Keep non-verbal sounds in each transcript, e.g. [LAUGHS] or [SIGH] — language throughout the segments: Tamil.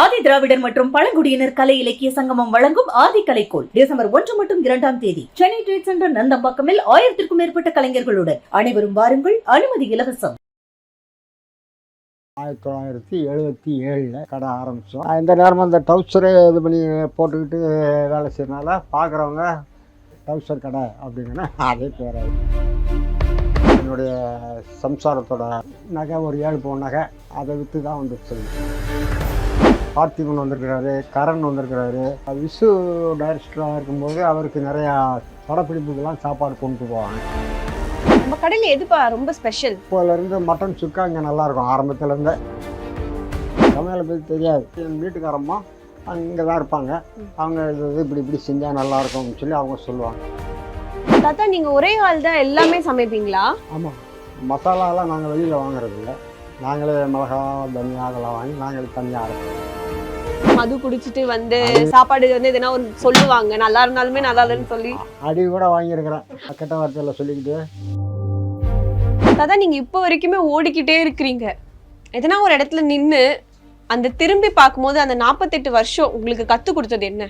ஆதி திராவிடர் மற்றும் பழங்குடியினர் கலை இலக்கிய சங்கமம் வழங்கும் ஆதி கலைக்கோள். டிசம்பர் ஒன்று மற்றும் இரண்டாம் தேதி. சென்னை ட்ரேட் சென்டர் நந்தம்பாக்கமில் ஆயிரத்திற்கும் மேற்பட்ட கலைஞர்களுடன் அனைவரும் வாருங்கள் அனுமதி இலவசம். ஆயிரத்தி தொள்ளாயிரத்தி எழுபத்தி ஏழில் கடை ஆரம்பித்தோம் இந்த நேரமும் அந்த டவுசரை இது பண்ணி போட்டுக்கிட்டு வேலை செய்யறனால பார்க்குறவங்க டவுசர் கடை அப்படிங்கன்னா அதே பேர். என்னுடைய சம்சாரத்தோட நகை ஒரு ஏழு பவுன் நகை அதை விற்று தான் வந்து வந்துச்சு பார்த்திபன் வந்திருக்கிறாரு கரண் வந்திருக்கிறாரு. விசு டைரக்டராக இருக்கும்போது அவருக்கு நிறையா படப்பிடிப்புக்கெல்லாம் சாப்பாடு கொண்டு போவாங்க. நம்ம கடையில எதுப்பா ரொம்ப ஸ்பெஷல் இப்போலேருந்து மட்டன் சுக்கா இங்கே நல்லாயிருக்கும் ஆரம்பத்துலேருந்து. சமையலை பற்றி தெரியாது. என் வீட்டுக்காரம்மா அங்கே தான் இருப்பாங்க. அவங்க இது இப்படி இப்படி செஞ்சால் நல்லாயிருக்கும்னு சொல்லி அவங்க சொல்லுவாங்க. தாத்தா நீங்க ஒரே ஆள் தான் எல்லாமே சமைப்பீங்களா? ஆமாம் மசாலாலாம் நாங்கள் வெளியில் வாங்குறது இல்லை நாங்களே மிளகா தனியா அதெல்லாம் வாங்கி நாங்களே தனியாக அரைப்போம். மது குடிச்சிட்டு வந்து சாப்பாடு வந்து எதுனா ஒரு சொல்லுவாங்க. நல்லா இருந்தாலுமே நல்லா இல்லைன்னு சொல்லி. அடி கூட வாங்கியிருக்கிறேன். கெட்ட வார்த்தையில் சொல்லிக்கிட்டு. தாத்தா நீங்க இப்போ வரைக்குமே ஓடிக்கிட்டே இருக்கிறீங்க. எதனா ஒரு இடத்துல நின்னு அந்த திரும்பி பார்க்கும்போது அந்த நாற்பத்தெட்டு வருஷம் உங்களுக்கு கத்து கொடுத்தது என்ன?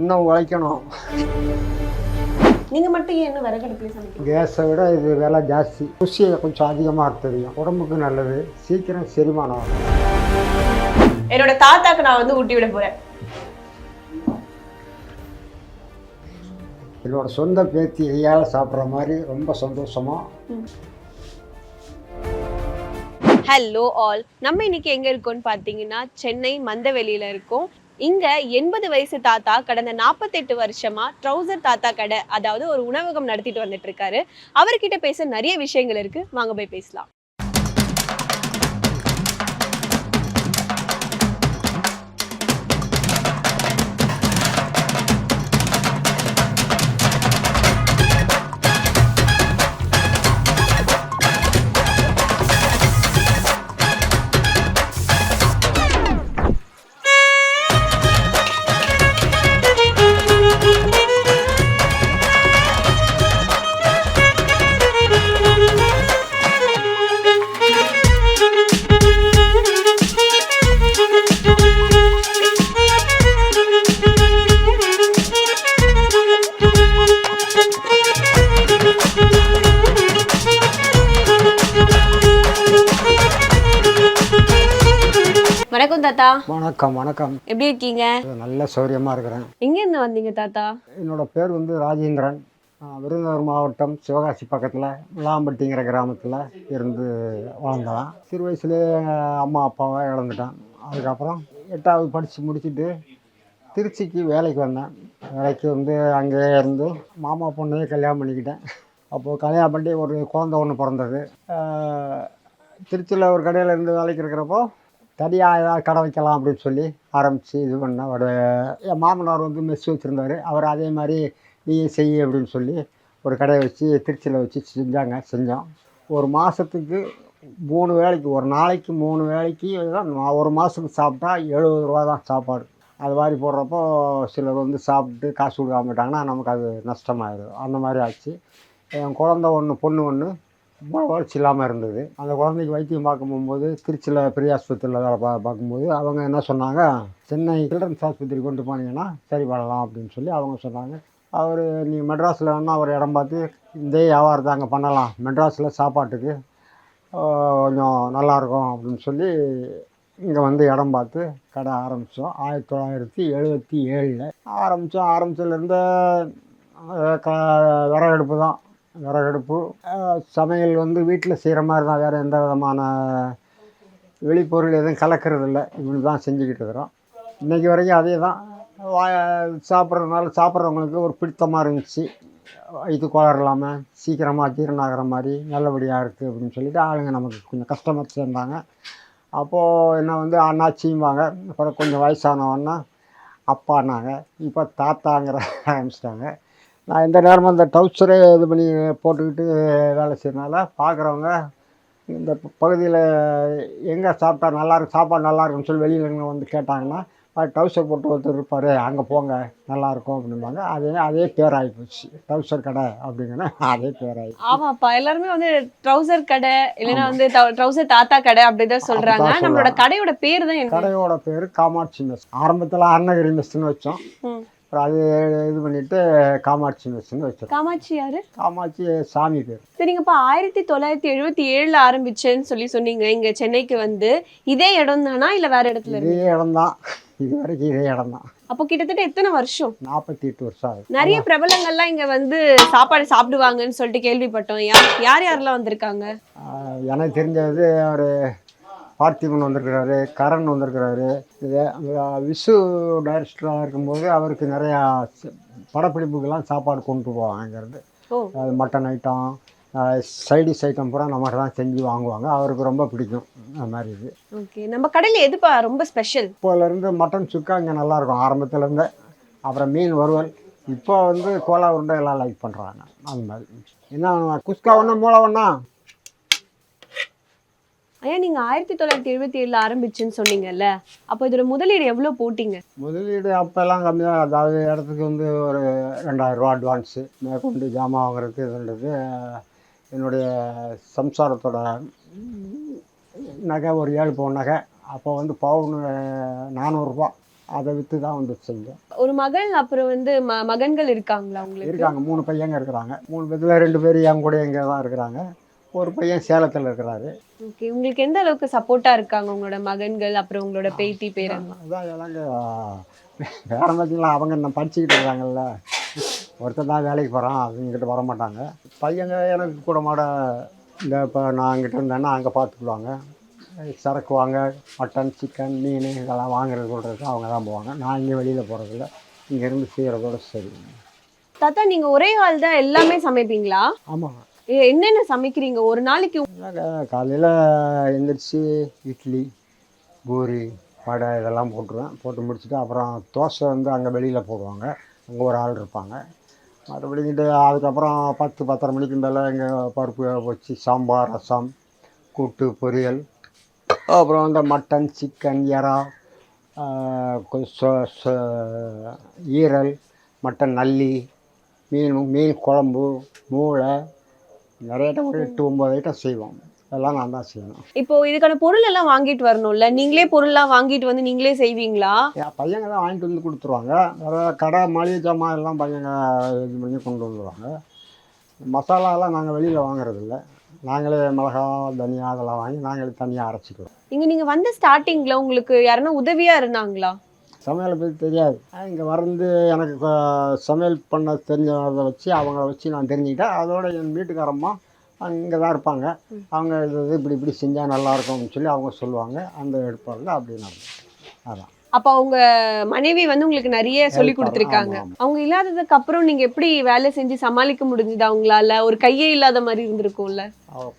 இன்னும் உழைக்கணும். நீங்க மட்டும் ஏன் என்ன விறகடுப்புல சமைக்கிறீங்க? கேஸை விட இது விலை ஜாஸ்தி. ருசியை கொஞ்சம் அதிகமாக தெரியும். உடம்புக்கு நல்லது. சீக்கிரம் செரிமானம் ஆகும். என்னோட தாத்தாக்கு நான் வந்து ஊட்டி விட போறேன். என்னோட சொந்த பேத்தி கையால் சாப்பிட்ற மாதிரி ரொம்ப சந்தோஷமாக ஹலோ ஆல் நம்ம இன்னைக்கு எங்க இருக்கோம்னு பார்த்தீங்கன்னா சென்னை மந்தவெளியில இருக்கோம். இங்க எண்பது வயசு தாத்தா கடந்த நாற்பத்தெட்டு வருஷமா ட்ரௌசர் தாத்தா கடை அதாவது ஒரு உணவகம் நடத்திட்டு வந்துட்டு இருக்காரு. அவர்கிட்ட பேச நிறைய விஷயங்கள் இருக்கு. வாங்க போய் பேசலாம். தாத்தா. வணக்கம் வணக்கம். எப்படி இருக்கீங்க? நல்ல சௌரியமாக இருக்கிறேன். எங்க இருந்து வந்தீங்க தாத்தா? என்னோட பேர் வந்து ராஜேந்திரன். விருதுநகர் மாவட்டம் சிவகாசி பக்கத்தில் விளாம்பட்டிங்கிற கிராமத்தில் இருந்து வளர்ந்தவன். சிறு வயசுலேயே அம்மா அப்பாவை இழந்துட்டேன். அதுக்கப்புறம் எட்டாவது படித்து முடிச்சுட்டு திருச்சிக்கு வேலைக்கு வந்தேன். வேலைக்கு வந்து அங்கேயே இருந்து மாமா பொண்ணையே கல்யாணம் பண்ணிக்கிட்டேன். அப்போது கல்யாணம் பண்ணி ஒரு குழந்த ஒன்று பிறந்தது. திருச்சியில் ஒரு கடையில் இருந்து வேலைக்கு இருக்கிறப்போ தனியாக ஏதாவது கடை வைக்கலாம் அப்படின்னு சொல்லி ஆரம்பித்து இது பண்ண ஒரு என் மாமனார் வந்து மெஸ் வச்சுருந்தாரு. அவர் அதே மாதிரி நீயே செய் அப்படின்னு சொல்லி ஒரு கடையை வச்சு திருச்சியில் வச்சு செஞ்சாங்க செஞ்சோம். ஒரு மாதத்துக்கு மூணு வேளைக்கு ஒரு நாளைக்கு மூணு வேலைக்கு தான் ஒரு மாதத்துக்கு சாப்பிட்டா எழுபது ரூபா தான் சாப்பாடு. அது மாதிரி போடுறப்போ சிலர் வந்து சாப்பிட்டு காசு கொடுக்க மாட்டாங்கன்னா நமக்கு அது நஷ்டமாயிடும் அந்த மாதிரி ஆச்சு. என் குழந்த ஒன்று பொண்ணு ஒன்று வளர்ச்சி இல்லாமல் இருந்தது. அந்த குழந்தைக்கு வைத்தியம் பார்க்க போகும்போது திருச்சியில் பெரிய ஆஸ்பத்திரியில் வேலை பா பார்க்கும்போது அவங்க என்ன சொன்னாங்க சென்னை சில்ட்ரன்ஸ் ஆஸ்பத்திரி கொண்டு போனீங்கன்னா சரி பண்ணலாம் அப்படின்னு சொல்லி அவங்க சொன்னாங்க. அவர் நீ மெட்ராஸில் வேணால் ஒரு இடம் பார்த்து இந்த வியாபாரத்தை அங்கே பண்ணலாம். மெட்ராஸில் சாப்பாட்டுக்கு கொஞ்சம் நல்லாயிருக்கும் அப்படின்னு சொல்லி இங்கே வந்து இடம் பார்த்து கடை ஆரம்பித்தோம் ஆயிரத்தி தொள்ளாயிரத்தி எழுபத்தி ஏழில் ஆரம்பித்தோம் ஆரம்பித்ததுலேருந்து க விறகடுப்பு தான். விறகடுப்பு சமையல் வந்து வீட்டில் செய்கிற மாதிரி தான் வேறு எந்த விதமான வெளிப்பொருள் எதுவும் கலக்கிறது இல்லை இப்படி தான் செஞ்சுக்கிட்டு இருக்கிறோம். இன்றைக்கி வரைக்கும் அதே தான் வா சாப்பிட்றதுனால சாப்பிட்றவங்களுக்கு ஒரு பிடித்தமாக இருந்துச்சு. இது குளரலாமல் சீக்கிரமாக ஜீரணம் ஆகிற மாதிரி நல்லபடியாக இருக்குது அப்படின்னு சொல்லிட்டு ஆளுங்க நமக்கு கொஞ்சம் கஸ்டமர் சேர்ந்தாங்க. அப்போது என்ன வந்து அண்ணாச்சிம்பாங்க. அப்புறம் கொஞ்சம் வயசானவன்னா அப்பானாங்க இப்போ தாத்தாங்கிற ஆரம்பிச்சிட்டாங்க. நான் இந்த நேரமும் அந்த டவுசரே இது பண்ணி போட்டுக்கிட்டு வேலை செய்யறனால பார்க்குறவங்க இந்த பகுதியில் எங்கே சாப்பிட்டா நல்லா இருக்கு சாப்பாடு நல்லா இருக்குன்னு சொல்லி வெளியில் இருந்து வந்து கேட்டாங்கன்னா டவுசர் போட்டு ஒருத்தர் இருப்பார் அங்கே போங்க நல்லாயிருக்கும் அப்படிம்பாங்க. அதே அதே பேர் ஆகிப்போச்சு டவுசர் கடை அப்படிங்கன்னா அதே பேர் ஆகி ஆமாப்பா எல்லாருமே வந்து ட்ரௌசர் கடை இல்லைன்னா வந்து ட்ரௌசர் தாத்தா கடை அப்படிதான் சொல்றாங்க. அப்படிதான் நம்மளோட. கடையோட பேர் தான் கடையோட பேர் காமாட்சி மெஸ். ஆரம்பத்தில் அருணகிரி மெஸ்ன்னு வச்சோம். அது இது பண்ணிவிட்டு காமாட்சி மெஸ்ன்னு வச்சிருக்கோம். காமாட்சி யாரு? காமாட்சி சாமி பேர். சரிங்கப்பா ஆயிரத்தி தொள்ளாயிரத்தி எழுபத்தி ஏழுல ஆரம்பிச்சேன்னு சொல்லி சொன்னீங்க. இங்க சென்னைக்கு வந்து இதே இடம் தானா இல்ல வேற இடத்துல இதே இடம்தான் இது வரைக்கும் இதே இடம்தான் அப்போ கிட்டத்தட்ட எத்தனை வருஷம்? நாற்பத்தி எட்டு வருஷம் ஆகுது. நிறைய பிரபலங்கள்லாம் இங்க வந்து சாப்பாடு சாப்பிடுவாங்கன்னு சொல்லிட்டு கேள்விப்பட்டோம். யார் யார் யாரெல்லாம் வந்திருக்காங்க? எனக்கு தெரிஞ்சது அவர் பார்த்திபன் வந்திருக்கிறாரு கரண் வந்திருக்கிறாரு. இது விசு டைரக்டராக இருக்கும்போது அவருக்கு நிறையா படப்பிடிப்புக்கெல்லாம் சாப்பாடு கொண்டு போவாங்கிறது அது மட்டன் ஐட்டம் சைடிஷ் ஐட்டம் பூரா நம்மகிட்ட தான் செஞ்சு வாங்குவாங்க. அவருக்கு ரொம்ப பிடிக்கும். அந்த மாதிரி இது. ஓகே. நம்ம கடையில எதுப்பா ரொம்ப ஸ்பெஷல் இப்போலேருந்து மட்டன் சுக்கா இங்கே நல்லாயிருக்கும். ஆரம்பத்துலேருந்து. அப்புறம் மீன் வறுவல். இப்போ வந்து கோலா உருண்டை எல்லாம் லைக் பண்ணுறாங்க அந்த மாதிரி. என்ன குஸ்கா ஒன்றா மூளை ஒன்றா ஐயா நீங்க ஆயிரத்தி தொள்ளாயிரத்தி எழுபத்தி ஏழுல ஆரம்பிச்சுன்னு சொன்னீங்கல்ல அப்போ இதோட முதலீடு எவ்வளவு போட்டீங்க? முதலீடு அப்போல்லாம் கம்மியாக அதாவது இடத்துக்கு வந்து ஒரு ரெண்டாயிரம் ரூபா அட்வான்ஸு மேற்கொண்டு ஜாமான் வாங்குறதுக்கு இதுன்றது என்னுடைய சம்சாரத்தோட நகை ஒரு ஏழு பவுன் நகை. அப்போ வந்து பவுன் நானூறுரூபா. அதை விற்று தான் வந்து செஞ்சேன். ஒரு மகள் அப்புறம் வந்து மகன்கள் இருக்காங்களா உங்களுக்கு? இருக்காங்க. மூணு பையங்க இருக்கிறாங்க. மூணு பேத்தில் ரெண்டு பேர் என் கூட இங்கே தான் இருக்கிறாங்க. ஒரு பையன் சேலத்தில் இருக்கிறாரு. ஓகே. உங்களுக்கு எந்த அளவுக்கு சப்போர்ட்டா இருக்காங்க உங்களோட மகன்கள் அப்புறம் உங்களோட பேத்தி பேரன் அதான் எல்லாங்க வேற பார்த்தீங்களா அவங்க நான் படிச்சுக்கிட்டு இருக்காங்கல்ல. ஒருத்தன் தான் வேலைக்கு போகிறான் அவங்ககிட்ட வர மாட்டாங்க பையங்க எனக்கு கூட மாட இந்த இப்போ நான் அங்கிட்ட இருந்தேன்னா அங்கே பார்த்துக்குவாங்க சரக்கு வாங்க மட்டன் சிக்கன் மீன் இதெல்லாம் வாங்குறது சொல்கிறது அவங்க தான் போவாங்க. நான் இங்கே வெளியில் போகிறதில்ல இங்கேருந்து செய்கிறதோட சரி. தாத்தா நீங்க ஒரே ஆள் தான் எல்லாமே சமைப்பீங்களா? ஆமாம் என்னென்ன சமைக்கிறீங்க? ஒரு நாளைக்கு காலையில் எழுந்திரிச்சி இட்லி பூரி வடை இதெல்லாம் போட்டுருவேன். போட்டு முடிச்சுட்டு அப்புறம் தோசை வந்து அங்கே வெளியில் போடுவாங்க. அங்கே ஒரு ஆள் இருப்பாங்க. மறுபடிக்கிட்டு அதுக்கப்புறம் பத்து பத்தரை மணிக்கு மேலே இங்கே பருப்பு வச்சு சாம்பார் ரசம் கூட்டு பொரியல். அப்புறம் இந்த மட்டன் சிக்கன் இறா கொ- ஈரல் மட்டன் நல்லி மீன் மீன் குழம்பு மூளை நிறைய ஐட்டம் ஒரு எட்டு ஒம்பது ஐட்டம் செய்வோம். அதெல்லாம் நான் தான் செய்யணும் இப்போ இதுக்கான பொருள் எல்லாம் வாங்கிட்டு வரணும்ல? நீங்களே பொருள்லாம் வாங்கிட்டு வந்து நீங்களே செய்வீங்களா? என் பையங்க தான் வாங்கிட்டு வந்து கொடுத்துருவாங்க. வேறு கடை மளிகை ஜாமான் எல்லாம் பையங்க இது பண்ணி கொண்டு வந்துடுவாங்க மசாலாலாம் நாங்கள் வெளியில் வாங்குறதில்ல. நாங்களே மிளகா தனியா அதெல்லாம் வாங்கி நாங்களே தனியாக அரைச்சிக்குவோம். இங்க நீங்க வந்த ஸ்டார்டிங்ல உங்களுக்கு யாருன்னா உதவியா இருந்தாங்களா? சமையலை பற்றி தெரியாது. இங்கே வந்து எனக்கு சமையல் பண்ண தெரிஞ்சதை வச்சு அவங்கள வச்சு நான் தெரிஞ்சுக்கிட்டேன். அதோட என் வீட்டுக்காரம்மா அங்கே தான் இருப்பாங்க. அவங்க இது இப்படி இப்படி செஞ்சால் நல்லாயிருக்கும்னு சொல்லி அவங்க சொல்லுவாங்க. அந்த எடுப்பாங்க. அப்படி நடந்தது அதான். அப்ப அவங்க மனைவி வந்து உங்களுக்கு நிறைய சொல்லி கொடுத்துருக்காங்க. அவங்க இல்லாததுக்கு அப்புறம் நீங்க எப்படி வேலை செஞ்சு சமாளிக்க முடிஞ்சது அவங்களால? ஒரு கையே இல்லாத மாதிரி இருந்திருக்கும்ல?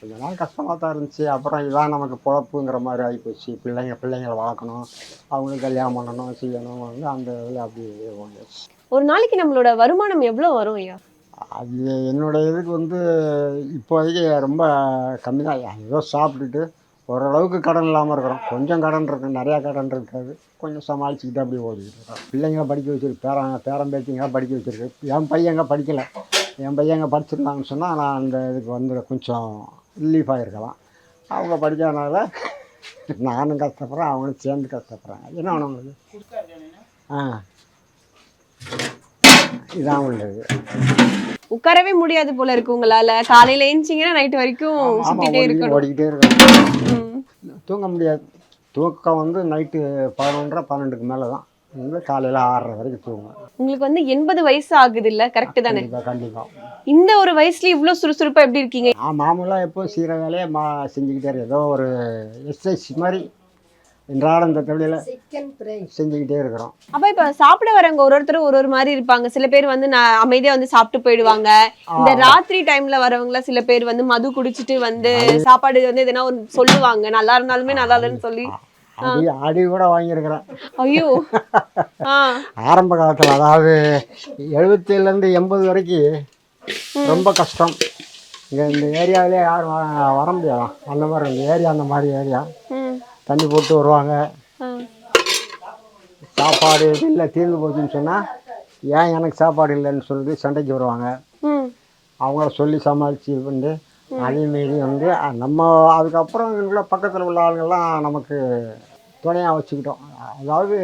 கொஞ்ச நாள் கஷ்டமாக தான் இருந்துச்சு. அப்புறம் இதான் நமக்கு பொழப்புங்கிற மாதிரி ஆகிப்போச்சு பிள்ளைங்க பிள்ளைங்களை வளர்க்கணும். அவங்களுக்கு கல்யாணம் பண்ணணும் செய்யணும். வந்து அந்த இதில் அப்படி ஒரு நாளைக்கு நம்மளோட வருமானம் எவ்வளவு வரும் ஐயா? அது என்னோட இதுக்கு வந்து இப்போதைக்கு ரொம்ப கம்மி தான் ஏதோ சாப்பிட்டுட்டு ஓரளவுக்கு கடன் இல்லாமல் இருக்கிறோம். கொஞ்சம் கடன் இருக்கு நிறையா கடன் இருக்காது. கொஞ்சம் சமாளிச்சுக்கிட்டு அப்படி ஓடிக்கிட்டு இருக்கோம். பிள்ளைங்களை படிக்க வச்சிருக்கு பேரன் பேரன் பேத்திங்க படிக்க வச்சிருக்கு. என் பையங்க படிக்கலை. என் பையங்க படிச்சிருந்தாங்கன்னு சொன்னால் நான் அந்த இதுக்கு வந்து கொஞ்சம் ரிலீஃப் ஆகிருக்கலாம் அவங்க படிக்காதனால நானும் கஷ்டப்படுறேன் அவங்களும் சேர்ந்து கஷ்டப்படுறாங்க. என்ன வேணும் உங்களுக்கு? ஆ. இதான் உள்ளது. உட்காரவே முடியாது போல இருக்கு உங்களால. காலையில ஏஞ்சிங்கன்னா நைட் வரைக்கும் சுத்திட்டே இருக்கணும். ஓடிக்கிட்டே இருக்கணும். தூங்க முடியாது. தூக்கம் வந்து நைட்டு பதினொன்றரை பன்னெண்டுக்கு மேலே தான் காலையில் ஆறரை வரைக்கும் தூங்குவேன். உங்களுக்கு வந்து எண்பது வயசு ஆகுது இல்ல கரெக்ட் தானே கண்டிப்பாக இந்த ஒரு வயசுல இவ்ளோ சுறுசுறுப்பா எப்படி இருக்கீங்க? நான் மாமூலாக எப்போ செய்கிற வேலையை மா செஞ்சுக்கிட்டே ஏதோ ஒரு எக்ஸசைஸ் மாதிரி இன்றாட இந்த தொழில செஞ்சுக்கிட்டே இருக்கிறோம். அப்ப இப்ப சாப்பிட வரவங்க ஒரு ஒருத்தர் ஒரு ஒரு மாதிரி இருப்பாங்க. சில பேர் வந்து நான் அமைதியா வந்து சாப்பிட்டு போயிடுவாங்க. இந்த ராத்திரி டைம்ல வரவங்கள சில பேர் வந்து மது குடிச்சிட்டு வந்து சாப்பாடு வந்து எதனா ஒரு சொல்லுவாங்க. நல்லா இருந்தாலுமே நல்லா இல்லைன்னு சொல்லி. அடி அடி கூட வாங்கியிருக்கிறேன். ஐயோ. [LAUGHS] ஆ. ஆரம்ப காலத்தில் அதாவது எழுபத்தேழுலேருந்து எண்பது வரைக்கும் ரொம்ப கஷ்டம். இங்கே இந்த ஏரியாவிலே யாரும் வர- வர முடியாதாம் அந்த மாதிரி இந்த ஏரியா அந்த மாதிரி ஏரியா. ம். தண்ணி போட்டு வருவாங்க. சாப்பாடு இல்லை தீர்ந்து போச்சுன்னு சொன்னால் ஏன் எனக்கு சாப்பாடு இல்லைன்னு சொல்லிட்டு சண்டைக்கு வருவாங்க. அவங்கள சொல்லி சமாளித்து இது பண்ணி அதே மாரி வந்து நம்ம அதுக்கப்புறம் இவங்கள பக்கத்தில் உள்ள ஆளுங்கெல்லாம் நமக்கு துணையாக வச்சுக்கிட்டோம். அதாவது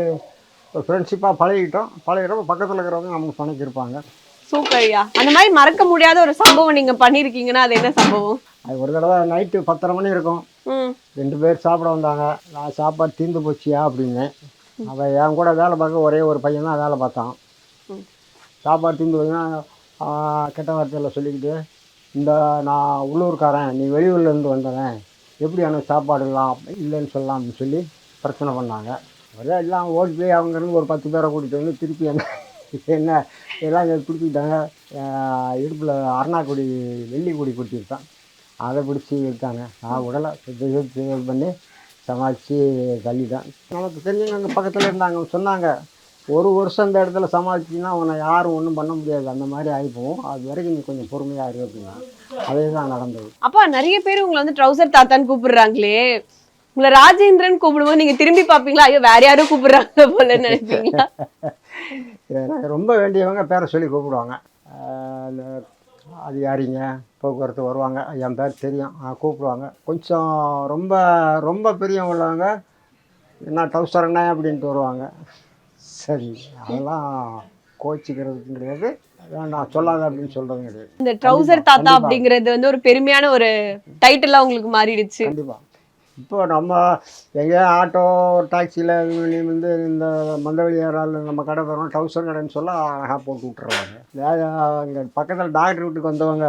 ஒரு ஃப்ரெண்ட்ஷிப்பாக பழகிட்டோம். பழகிறப்ப பக்கத்தில் இருக்கிறவங்க நமக்கு துணைக்கு இருப்பாங்க. சூப்பர் ஐயா. அந்த மாதிரி மறக்க முடியாத ஒரு சம்பவம் நீங்க பண்ணிருக்கீங்கன்னா அது என்ன சம்பவம்? அது ஒரு தடவை நைட்டு பத்தரை மணி இருக்கும். ரெண்டு பேர் சாப்பிட வந்தாங்க. நான் சாப்பாடு தீர்ந்து போச்சியா அப்படின்னு. அவன் என் கூட வேலை பார்க்க ஒரே ஒரு பையன் தான் வேலை பார்த்தான். சாப்பாடு தீர்ந்து போச்சுன்னா கெட்ட வார்த்தையில் சொல்லிக்கிட்டு இந்த நான் உள்ளூர்காரன் நீ வெளியூர்லேருந்து வந்தவன் எப்படி எனக்கு சாப்பாடு இல்லாம் இல்லைன்னு சொல்லலாம் அப்படின்னு சொல்லி பிரச்சனை பண்ணாங்க. ஒரே எல்லாம் ஓடி போய் அங்கேருந்து ஒரு பத்து பேரை கூட்டிகிட்டு வந்து திருப்பி என்ன என்ன எல்லாம் பிடிச்சிக்கிட்டாங்க இடுப்பில் அருணாக்குடி வெள்ளிக்குடி குட்டியிருக்கான் அதை பிடிச்சி எடுத்தாங்க நான் உடலை இது பண்ணி சமாளித்து தள்ளிட்டேன் நமக்கு தெரிஞ்சவங்க அங்கே பக்கத்தில் இருந்தாங்க சொன்னாங்க. ஒரு வருஷம் இந்த இடத்துல சமாளிச்சின்னா உன்னை யாரும் ஒன்றும் பண்ண முடியாது. அந்த மாதிரி ஆகிப்போம் அது வரைக்கும் நீ கொஞ்சம் பொறுமையாக இரு அப்படின்னா. அதே தான் நடந்தது. அப்பா நிறைய பேர் உங்களை வந்து ட்ரௌசர் தாத்தான்னு கூப்பிடுறாங்களே. உங்களை ராஜேந்திரன் கூப்பிடும்போது நீங்க திரும்பி பாப்பீங்களா ஐயோ வேற யாரும் கூப்பிடுறாங்க போலன்னு நினைப்பீங்களா? [LAUGHS] ரொம்ப வேண்டியவங்க பேரை சொல்லி கூப்பிடுவாங்க. இந்த அதிகாரிங்க போக்குவரத்து வருவாங்க. என் பேர் தெரியும். கூப்பிடுவாங்க. கொஞ்சம் ரொம்ப ரொம்ப பெரிய உள்ளவங்க என்ன டவுசர் என்ன அப்படின்ட்டு வருவாங்க. சரி அதெல்லாம் கோச்சிக்கிறதுக்கு கிடையாது. வேண்டாம் சொல்லாத அப்படின்னு சொல்கிறது கிடையாது. இந்த ட்ரௌசர் தாத்தா அப்படிங்கிறது வந்து ஒரு பெருமையான ஒரு டைட்டிலா உங்களுக்கு மாறிடுச்சு. கண்டிப்பாக இப்போ நம்ம எங்கேயா ஆட்டோ டாக்ஸியில் வந்து இந்த மந்தவெளி ஏறால நம்ம கடை தரோம் டவுசர் கடைன்னு சொல்ல அழகாக போட்டு விட்டுருவாங்க. அங்கே பக்கத்தில் டாக்டர் வீட்டுக்கு வந்தவங்க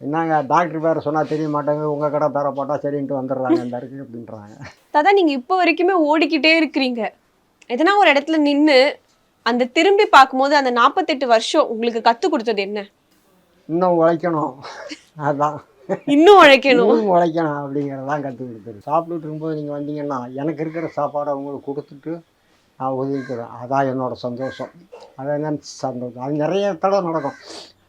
என்னங்க டாக்டர் பேரை சொன்னால் தெரிய மாட்டாங்க உங்கள் கடை பேரை போட்டால் சரின்ட்டு வந்துடுறாங்க இந்த இருக்கு அப்படின்றாங்க. தாத்தா நீங்க இப்போ வரைக்குமே ஓடிக்கிட்டே இருக்கிறீங்க. எதனா ஒரு இடத்துல நின்னு அந்த திரும்பி பார்க்கும்போது அந்த நாற்பத்தெட்டு வருஷம் உங்களுக்கு கத்து கொடுத்தது என்ன? இன்னும் உழைக்கணும். அதான். இன்னும் உழைக்கணும். இன்னும் உழைக்கணும் அப்படிங்கிறதான் கற்றுக் கொடுத்துரு சாப்பிட்டுட்டு இருக்கும்போது நீங்கள் வந்தீங்கன்னா எனக்கு இருக்கிற சாப்பாடை அவங்களுக்கு கொடுத்துட்டு நான் ஒதுக்கிக்கிறேன் அதான் என்னோடய சந்தோஷம். அதான் என்னன்னு சந்தோஷம்? அது நிறைய தடவை நடக்கும்.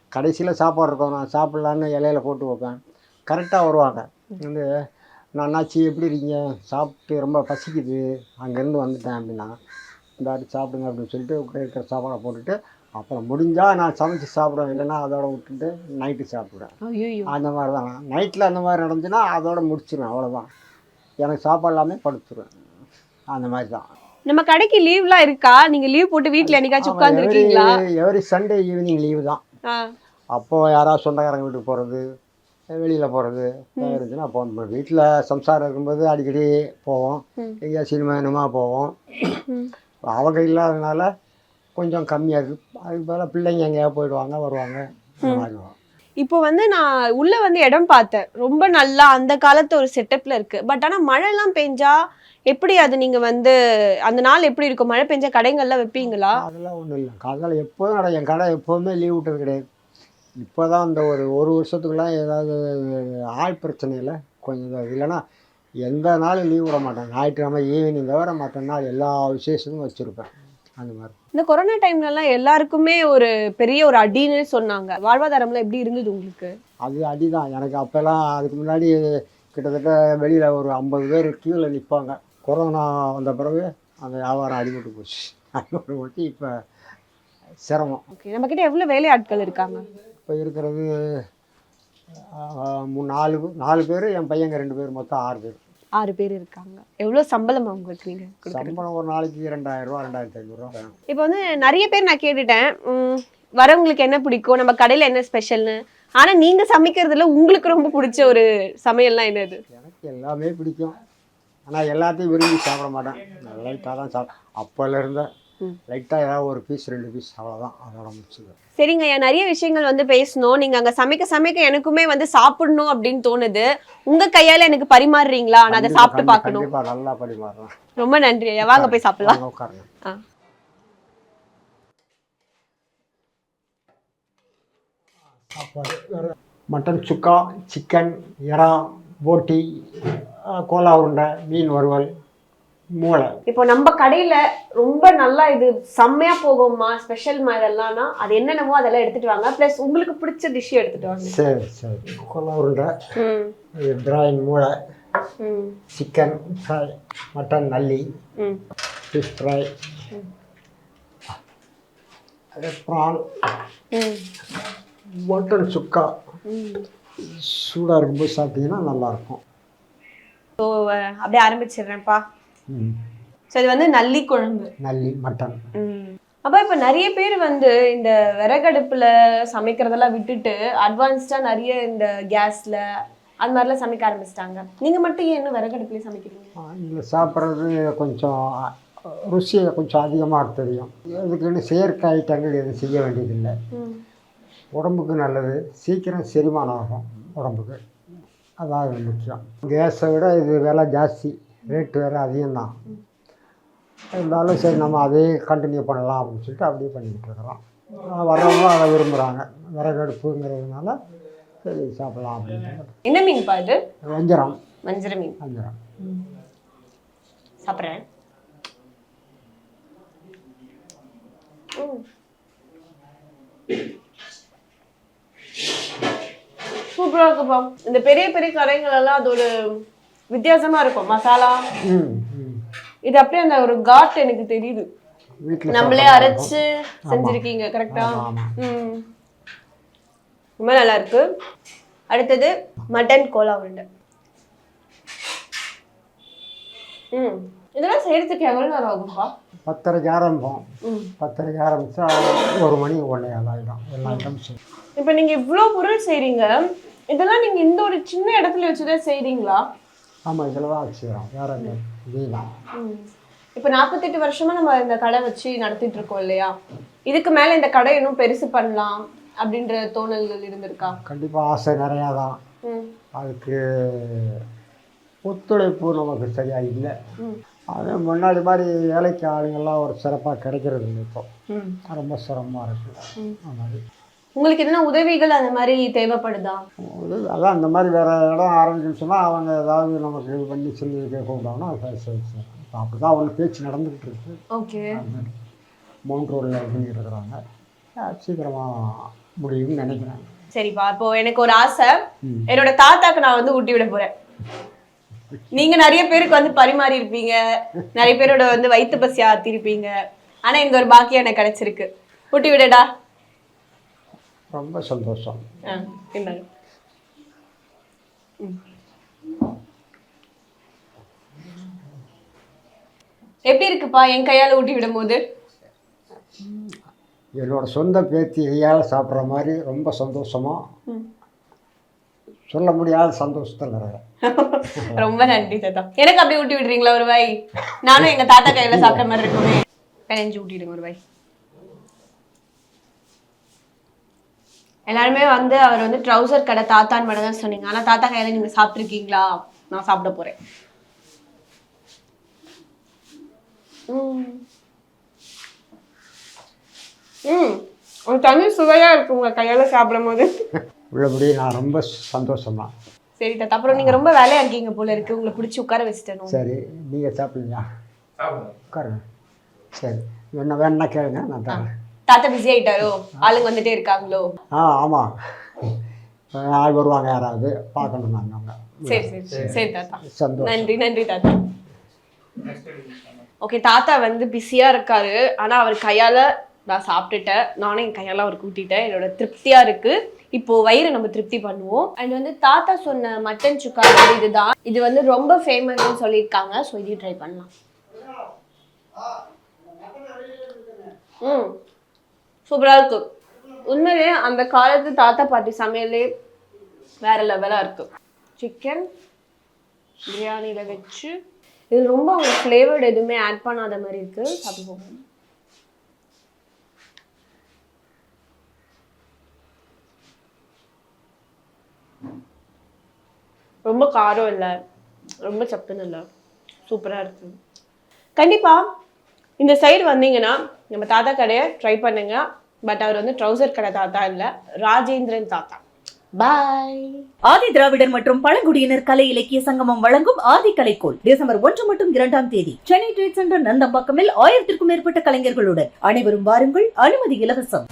கடைசியில் சாப்பாடு இருக்கும். நான் சாப்பிட்லான்னு இலையில போட்டு வைப்பேன். கரெக்டாக வருவாங்க. வந்து நான் அண்ணாச்சி எப்படி இருக்கீங்க? சாப்பிட்டு ரொம்ப பசிக்குது. அங்கேருந்து வந்துட்டேன் அப்படின்னா இந்த சாப்பிடுங்க அப்படின்னு சொல்லிட்டு இருக்கிற சாப்பாடை போட்டுட்டு அப்புறம் முடிஞ்சால் நான் சமைச்சு சாப்பிடுவேன். இல்லைன்னா அதோட விட்டுட்டு நைட்டு சாப்பிடுவேன். அந்த மாதிரி தான் நைட்டில் அந்த மாதிரி நடந்துச்சுன்னா அதோட முடிச்சிடுவேன் அவ்வளோதான் எனக்கு சாப்பாடு எல்லாமே படுத்துருவேன். அந்த மாதிரி தான் நம்ம கடைக்கு லீவ்லாம் இருக்கா? நீங்க லீவ் போட்டு வீட்ல என்னைக்காச்சும் உட்கார்ந்து இருக்கீங்களா எவரி சண்டே ஈவினிங் லீவு தான். அப்போது யாராவது சொந்தக்காரங்க வீட்டுக்கு போகிறது வெளியில் போகிறது இருந்துச்சுன்னா அப்போ நம்ம வீட்டில் சம்சாரம் இருக்கும்போது அடிக்கடி போவோம். எங்கேயா சினிமா இனிமா போவோம். அவங்க இல்லாதனால கொஞ்சம் கம்மியாக இருக்குது அதுக்கு பதிலாக பிள்ளைங்க எங்கேயாவது போயிடுவாங்க வருவாங்க. அந்த மாதிரி வரும். இப்போ வந்து நான் உள்ள வந்து இடம் பார்த்தேன். ரொம்ப நல்லா அந்த காலத்து ஒரு செட்டப்ல இருக்கு. பட் ஆனா மழைலாம் பெஞ்சா எப்படி அது நீங்க வந்து அந்த நாள் எப்படி இருக்கும்? மழை பெஞ்சா கடைங்கள்லாம் வைப்பீங்களா? அதெல்லாம் ஒன்றும் இல்லை. அதனால் எப்போதும் கடை என் கடை எப்போதுமே லீவ் விட்டது கிடையாது. இப்போ தான் இந்த ஒரு ஒரு வருஷத்துக்குலாம் ஏதாவது ஆள் பிரச்சனையில் கொஞ்சம் இதாக இல்லைன்னா எந்த நாளும் லீவ் விட மாட்டேன். ஞாயிற்றுக்கிழமை ஈவினிங் தவிர மற்ற நாள் எல்லா விசேஷமும் வச்சுருப்பேன். அந்த மாதிரி. இந்த கொரோனா டைம்லலாம் எல்லாருக்குமே ஒரு பெரிய ஒரு அடின்னு சொன்னாங்க. வாழ்வாதாரம்லாம் எப்படி இருந்தது உங்களுக்கு? அது அடிதான். எனக்கு அப்போல்லாம் அதுக்கு முன்னாடி கிட்டத்தட்ட வெளியில் ஒரு ஐம்பது பேர் க்யூவில் நிற்பாங்க கொரோனா வந்த பிறகு அந்த வியாபாரம் அடிபட்டு போச்சு. அடிபட்டு போச்சு. இப்போ சிரமம். ஓகே. நம்ம கிட்ட எவ்வளவு வேலை ஆட்கள் இருக்காங்க? இப்போ இருக்கிறது மூணு நாலு நாலு பேர் என் பையங்க ரெண்டு பேர் மொத்தம் ஆறு பேர். ஆறு பேர் இருக்காங்க. எவ்வளவு சம்பளம் அவங்களுக்கு நீங்க கொடுக்குறது? சம்பளம் ஒரு நாளைக்கு ரெண்டாயிரம் ரூபா ரெண்டாயிரத்தி ஐநூறுரூவா இப்போ வந்து நிறைய பேர் நான் கேட்டுட்டேன். வரவங்களுக்கு என்ன பிடிக்கும்? நம்ம கடையில என்ன ஸ்பெஷல்னு ஆனா நீங்க சமைக்கிறதுல உங்களுக்கு ரொம்ப பிடிச்ச ஒரு சமையல்லாம் என்னது? எனக்கு எல்லாமே பிடிக்கும். ஆனால் எல்லாத்தையும் விரும்பி சாப்பிட மாட்டேன். லைட்டாக தான் சாப்பிட அப்போல இருந்த ம். லைட்டாக ஏதாவது ஒரு பீஸ் ரெண்டு பீஸ் அவ்வளோதான் அதோட முடிச்சுது சரிங்க ஐயா நிறைய விஷயங்கள் வந்து பேசணும். நீங்க அங்க சமைக்க சமைக்க எனக்குமே வந்து சாப்பிடணும் அப்படின்னு தோணுது. உங்க கையால எனக்கு பரிமாறுறீங்களா? நான் அதை சாப்பிட்டு பார்க்கணும். கண்டிப்பாக நல்லா பரிமாறலாம் ரொம்ப நன்றி ஐயா. வாங்க போய் சாப்பிடலாம். உட்காருங்க. ஆ. சாப்பாடு மட்டன் சுக்கா சிக்கன் இறா போட்டி கோலா உருண்டை மீன் வறுவல் மூளை இப்போ நம்ம கடையில ரொம்ப நல்லா இது செம்மையா போகும்மா ஸ்பெஷல் இதெல்லாம்னா அது என்னென்னமோ அதெல்லாம் எடுத்துட்டு வாங்க. ப்ளஸ் உங்களுக்கு பிடிச்ச டிஷ் எடுத்துட்டு வாங்க. சரி சரி. கொலை உருண்டை பிராயின் மூளை சிக்கன் ஃப்ரை மட்டன் நல்லி fish fry prawn mutton sukka. சூடாக இருக்கும்போது சாப்பிட்டீங்கன்னா நல்லாயிருக்கும் ஸோ அப்படியே ஆரம்பிச்சிடுறேன்ப்பா. ஸோ இது வந்து நல்லி குழம்பு. நல்லி மட்டன். அப்போ இப்போ நிறைய பேர் வந்து இந்த விறகடுப்புல சமைக்கிறதெல்லாம் விட்டுட்டு அட்வான்ஸ்டா நிறைய இந்த கேஸ்ல அது மாதிரிலாம் சமைக்க ஆரம்பிச்சிட்டாங்க. நீங்க மட்டும் ஏன் இன்னும் விறகடுப்புலயே சமைக்கிறீங்க? இதில் சாப்பிட்றது கொஞ்சம் ருசியை கொஞ்சம் அதிகமாக தெரியும். இதுக்குன்னு செயற்கை ஐட்டங்கள் எதுவும் செய்ய வேண்டியதில்லை. உடம்புக்கு நல்லது. சீக்கிரம் செரிமானம் ஆகும் உடம்புக்கு. அதான் முக்கியம். கேஸை விட இது விலை ஜாஸ்தி. ரேட்டு வேறு அதிகம்தான். இருந்தாலும் சரி நம்ம அதே கண்டினியூ பண்ணலாம் அப்படின்னு சொல்லிட்டு அப்படியே பண்ணிக்கிட்டு இருக்கிறோம். வர்றவங்க அதை விரும்புகிறாங்க விறகடுப்புங்கிறதுனால சரி சாப்பிடலாம் அப்படின்னு என்ன மீன்ப்பா இது? வஞ்சரம். வஞ்சர மீன். வஞ்சரம். சாப்பிட்றேன். சூப்பரா இருக்குப்பா. இந்த பெரிய பெரிய கடைகள் எல்லாம் அது ஒரு வித்தியாசமா இருக்கும். மசாலா. இது அப்படியே அந்த ஒரு காட் எனக்கு தெரியுது. நம்மளே அரைச்சு செஞ்சிருக்கீங்க கரெக்டா ம். ரொம்ப நல்லா இருக்கு. அடுத்தது மட்டன் கோலா உருண்டை. ம். இதெல்லாம் செய்யறதுக்கு எவ்வளவு நேரம் ஆகும்பா பத்தரைக்கு ஆரம்பிப்போம். பத்தரைக்கு ஆரம்பித்தா ஒரு மணி ஒன்றே ஆகிடும் எல்லா ஐட்டம்ஸும் இப்போ நீங்க இவ்ளோ பொருள் செய்றீங்க. இதெல்லாம் நீங்க இந்த ஒரு சின்ன இடத்துல வச்சுதான் செய்றீங்களா? ஆமாம் இதில் தான் வச்சுக்கிறோம் வேறு எங்கே இதே தான் ம். இப்போ நாற்பத்தெட்டு வருஷமா நம்ம இந்த கடை வச்சு நடத்திட்டு இருக்கோம் இல்லையா? இதுக்கு மேல இந்த கடை இன்னும் பெருசு பண்ணலாம் அப்படின்ற தோணல்கள் இருந்திருக்கா? கண்டிப்பாக ஆசை நிறையா தான் அதுக்கு ஒத்துழைப்பு நமக்கு சரியாக இல்லை. அது முன்னாடி மாதிரி வேலைக்கு ஆளுங்கள்லாம் ஒரு சிறப்பாக கிடைக்கிறது இல்லை இப்போ. ரொம்ப சிரமமாக இருக்குது அந்த மாதிரி. உங்களுக்கு எதனா உதவிகள் அந்த மாதிரி தேவைப்படுதா? அதான் இந்த மாதிரி வேறு இடம் சொன்னால் அவங்க ஏதாவது நமக்கு இது பண்ணி சொல்லி கூப்பிட்டாங்கன்னா அப்படி தான் ஒன்று பேச்சு நடந்துக்கிட்டு இருக்கு. ஓகே. மவுண்ட் ரோடில் பண்ணிக்கிட்டு இருக்கிறாங்க. சீக்கிரமாக முடியும்னு நினைக்கிறேன். சரிப்பா இப்போ எனக்கு ஒரு ஆசை. என்னோட தாத்தாக்கு நான் வந்து ஊட்டி விட போறேன். நீங்க நிறைய பேருக்கு வந்து பரிமாறி இருப்பீங்க. நிறைய பேரோட வந்து வயிற்று பசி ஆத்திருப்பீங்க. ஆனா இந்த ஒரு பாக்கியம் எனக்கு கிடைச்சிருக்கு. ஊட்டி விடடா. ரொம்ப சந்தோஷம். ஆ. ம். எப்படி இருக்குப்பா என் கையால ஊட்டி விடும் போது என்னோட சொந்த பேத்தியால் சாப்பிட்ற மாதிரி ரொம்ப சந்தோஷமாக சொல்ல முடியாத சந்தோஷத்தில் ரொம்ப நன்றி தாத்தா. எனக்கு அப்படியே ஊட்டி விடுறீங்களா ஒரு வாய் நானும் எங்க தாத்தா கையில சாப்பிட்ட மாதிரி இருக்குமே. பிணைஞ்சு ஊட்டிடுங்க ஒரு வாய் எல்லாருமே வந்து அவர் வந்து ட்ரௌசர் கடை தாத்தான்னு மட்டும் தான் சொன்னீங்க. ஆனா தாத்தா கையில நீங்க சாப்பிட்ருக்கீங்களா நான் சாப்பிட போறேன். ம். ம். ஒரு தனி சுவையா இருக்கு உங்க கையால சாப்பிடும் போது உள்ளபடி நான் ரொம்ப சந்தோஷம்தான் சரி தாத்தா. அப்புறம் நீங்க ரொம்ப வேலையா இருக்கீங்க போல இருக்கு. உங்களை பிடிச்சி உட்கார வச்சுட்டேன்? சரி நீங்கள் சாப்பிடுங்க. உட்காருங்க. சரி. என்ன வேணும்னா கேளுங்க நான் தரேன். தாத்தா பிஸி ஆயிட்டாரோ? ஆளுங்க வந்துட்டே இருக்காங்களோ? ஆ ஆமாம் ஆள் வருவாங்க யாராவது பார்க்கணும் நான் அவங்க சரி சரி சரி. தாத்தா. சந்தோஷம். நன்றி நன்றி தாத்தா. ஓகே தாத்தா வந்து பிஸியா இருக்காரு. ஆனா அவர் கையால நான் சாப்பிட்டுட்டேன். நானும் என் கையால அவருக்கு ஊட்டிட்டேன் என்னோட திருப்தியா இருக்கு. இப்போ வயிறு நம்ம திருப்தி பண்ணுவோம். அண்ட் வந்து தாத்தா சொன்ன மட்டன் சுக்கா இதுதான். இது வந்து ரொம்ப ஃபேமஸ்னு சொல்லியிருக்காங்க. ஸோ இதையும் ட்ரை பண்ணலாம். ம். சூப்பராக இருக்கும் உண்மையிலே அந்த காலத்து தாத்தா பாட்டி சமையலே வேற லெவலாக இருக்கும் சிக்கன் பிரியாணியில் வச்சு இது ரொம்ப அவங்க ஃப்ளேவர்டு எதுவுமே ஆட் பண்ணாத மாதிரி இருக்கு. சாப்பிட்டு போகும் ரொம்ப காரம் இல்லை. ரொம்ப சப்புன்னு இல்லை. சூப்பராக இருக்கு. கண்டிப்பாக இந்த சைடு வந்தீங்கன்னா நம்ம தாத்தா கடையை ட்ரை பண்ணுங்க. பட் அவர் வந்து ட்ரௌசர் கடை தாத்தா இல்லை ராஜேந்திரன் தாத்தா. பாய் ஆதி திராவிடர் மற்றும் பழங்குடியினர் கலை இலக்கிய சங்கமம் வழங்கும் ஆதி கலைக்கோள் டிசம்பர் ஒன்று மற்றும் இரண்டாம் தேதி. சென்னை ட்ரேட் சென்டர் நந்தம்பாக்கமில் ஆயிரத்திற்கும் மேற்பட்ட கலைஞர்களுடன். அனைவரும் வாருங்கள் அனுமதி இலவசம்.